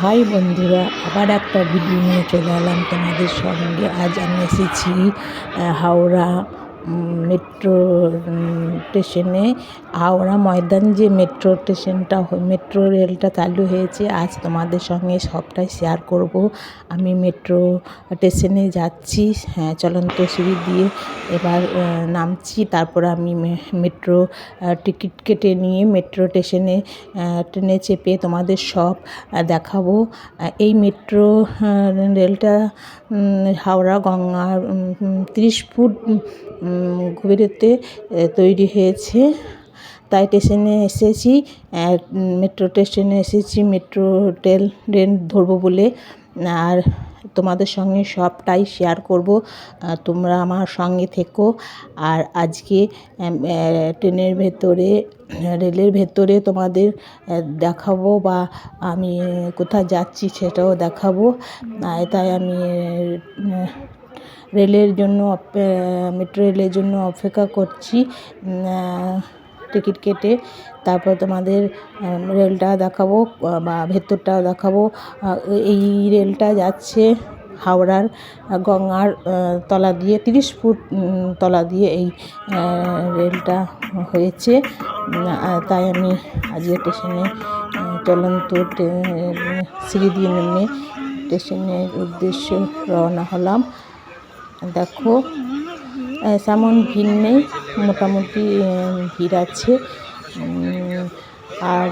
High বন্ধুরা আবার একটা ভিডিও নিয়ে চলে এলাম তোমাদের সঙ্গে। আজ আমি এসেছি হাওড়া মেট্রো স্টেশনে হাওড়া ময়দান যে মেট্রো স্টেশনটা মেট্রো রেলটা চালু হয়েছে, আজ তোমাদের সঙ্গে সবটাই শেয়ার করব। আমি মেট্রো স্টেশনে যাচ্ছি হ্যাঁ চলন্ত সিঁড়ি দিয়ে এবার নামছি, তারপর আমি মেট্রো টিকিট কেটে নিয়ে মেট্রো স্টেশনে ট্রেনে চেপে তোমাদের সব দেখাবো। এই মেট্রো রেলটা হাওড়া গঙ্গার তিরিশ ফুট গভীরতে তৈরি হয়েছে। তাই স্টেশনে এসেছি মেট্রো স্টেশনে এসেছি, মেট্রো ট্রেন ট্রেন ধরবো বলে। আর তোমাদের সঙ্গে সবটাই শেয়ার করব। তোমরা আমার সঙ্গে থেকো। আর আজকে ট্রেনের ভেতরে, রেলের ভেতরে তোমাদের দেখাবো বা আমি কোথায় যাচ্ছি সেটাও দেখাবো। তাই আমি রেলের জন্য মেট্রো রেলের জন্য অপেক্ষা করছি। টিকিট কেটে তারপর তোমাদের রেলটা দেখাবো বা ভেতরটাও দেখাবো। এই রেলটা যাচ্ছে হাওড়ার গঙ্গার তলা দিয়ে, তিরিশ ফুট তলা দিয়ে এই রেলটা হয়েছে। তাই আমি আজকে স্টেশনে চলন্ত সিঁড়ি দিয়ে নেমে স্টেশনের উদ্দেশ্যে রওনা হলাম। দেখো তেমন ভিড় নেই। মোটামুটি ভিড় আছে। আর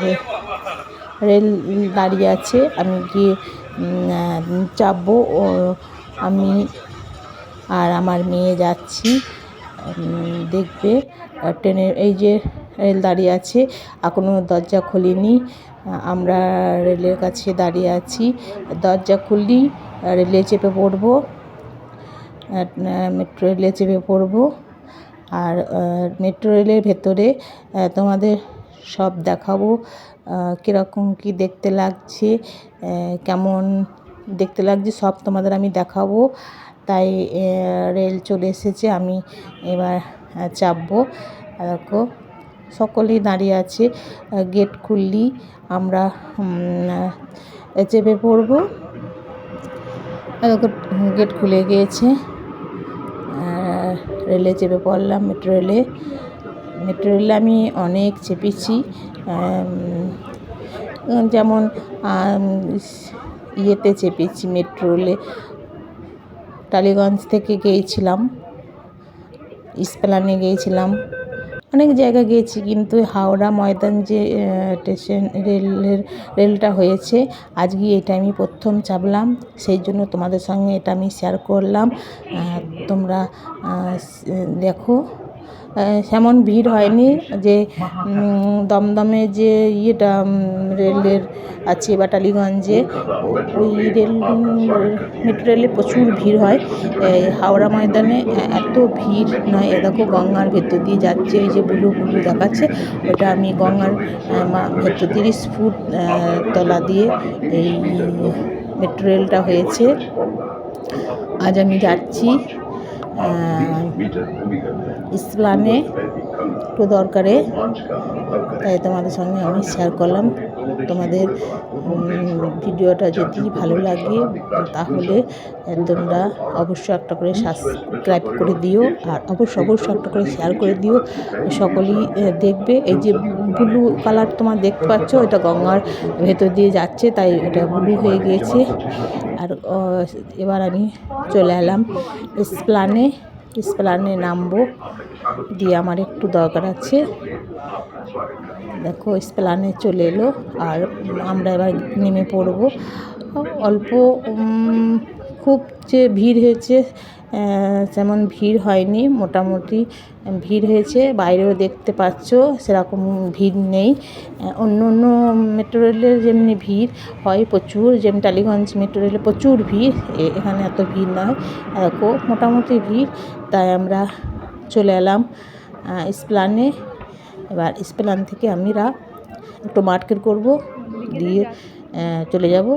রেল দাঁড়িয়ে আছে। আমি গিয়ে চাপবো। ও, আমি আর আমার মেয়ে যাচ্ছি। দেখবে। ট্রেনের এই যে রেল দাঁড়িয়ে আছে এখনও দরজা খোলেনি। আমরা রেলের কাছে দাঁড়িয়ে আছি। দরজা খুললি, রেলে চেপে পড়ব। মেট্রো রেলে চেপে পড়ব। আর মেট্রো রেলের ভেতরে তোমাদের সব দেখাবো কীরকম কী দেখতে লাগছে কেমন দেখতে লাগছে সব তোমাদের আমি দেখাবো। তাই রেল চলে এসেছে, আমি এবার চাপবো। দেখো, সকলেই দাঁড়িয়ে আছে গেট খুললি, আমরা চেপে পড়ব। দেখো, গেট খুলে গিয়েছে। রেলে চেপে পড়লাম মেট্রো রেলে মেট্রো রেলে আমি অনেক চেপেছি যেমন ইয়েতে চেপেছি মেট্রো রেলে টালিগঞ্জ থেকে গিয়েছিলাম, ইস্পেলানে গিয়েছিলাম। অনেক জায়গা গিয়েছি, কিন্তু হাওড়া ময়দান যে স্টেশন, রেলের, রেলটা হয়েছে আজকে এটা আমি প্রথম চাপলাম, সেই জন্য তোমাদের সঙ্গে এটা আমি শেয়ার করলাম। তোমরা দেখো। তেমন ভিড় হয়নি যে দমদমে যে ইয়েটা রেলের আছে বা টালিগঞ্জে ওই রেল, মেট্রো রেলে প্রচুর ভিড় হয়। হাওড়া ময়দানে এত ভিড় নয়, এ দেখো গঙ্গার ভেতর দিয়ে যাচ্ছে ওই যে ব্লু ব্লু দেখাচ্ছে, ওটা আমি গঙ্গার ভেতর তিরিশ ফুট তলা দিয়ে এই মেট্রো রেলটা হয়েছে। আজ আমি যাচ্ছি। ইসলামে একটু দরকারে তাই তোমাদের সঙ্গে আমি শেয়ার করলাম। তোমাদের ভিডিওটা যদি ভালো লাগে, তাহলে তোমরা অবশ্যই একটা করে সাবস্ক্রাইব করে দিও, আর অবশ্যই অবশ্যই একটা করে শেয়ার করে দিও। সকলেই দেখবে, এই যে ব্লু কালার তোমার দেখতে পাচ্ছ, এটা গঙ্গার ভেতর দিয়ে যাচ্ছে, তাই এটা ব্লু হয়ে গিয়েছে। আর এবার আমি চলে এলাম স্প্লানে স্প্লানে নামবো, দিয়ে আমার একটু দরকার আছে। দেখো, স্প্লানে চলে এলো আর আমরা এবার নেমে পড়ব। অল্প খুব যে ভিড় হয়েছে তেমন ভিড় হয়নি, মোটামুটি ভিড় হয়েছে। বাইরেও দেখতে পাচ্ছ, সেরকম ভিড় নেই। অন্য অন্য মেট্রো রেলের যেমনি ভিড় হয় প্রচুর, যেমন টালিগঞ্জ মেট্রো রেলে প্রচুর ভিড় এখানে এত ভিড় নয়। মোটামুটি ভিড়। তাই আমরা চলে এলাম স্প্লানে। এবার স্প্লান থেকে আমরা একটু মার্কেট করব দিয়ে চলে যাব।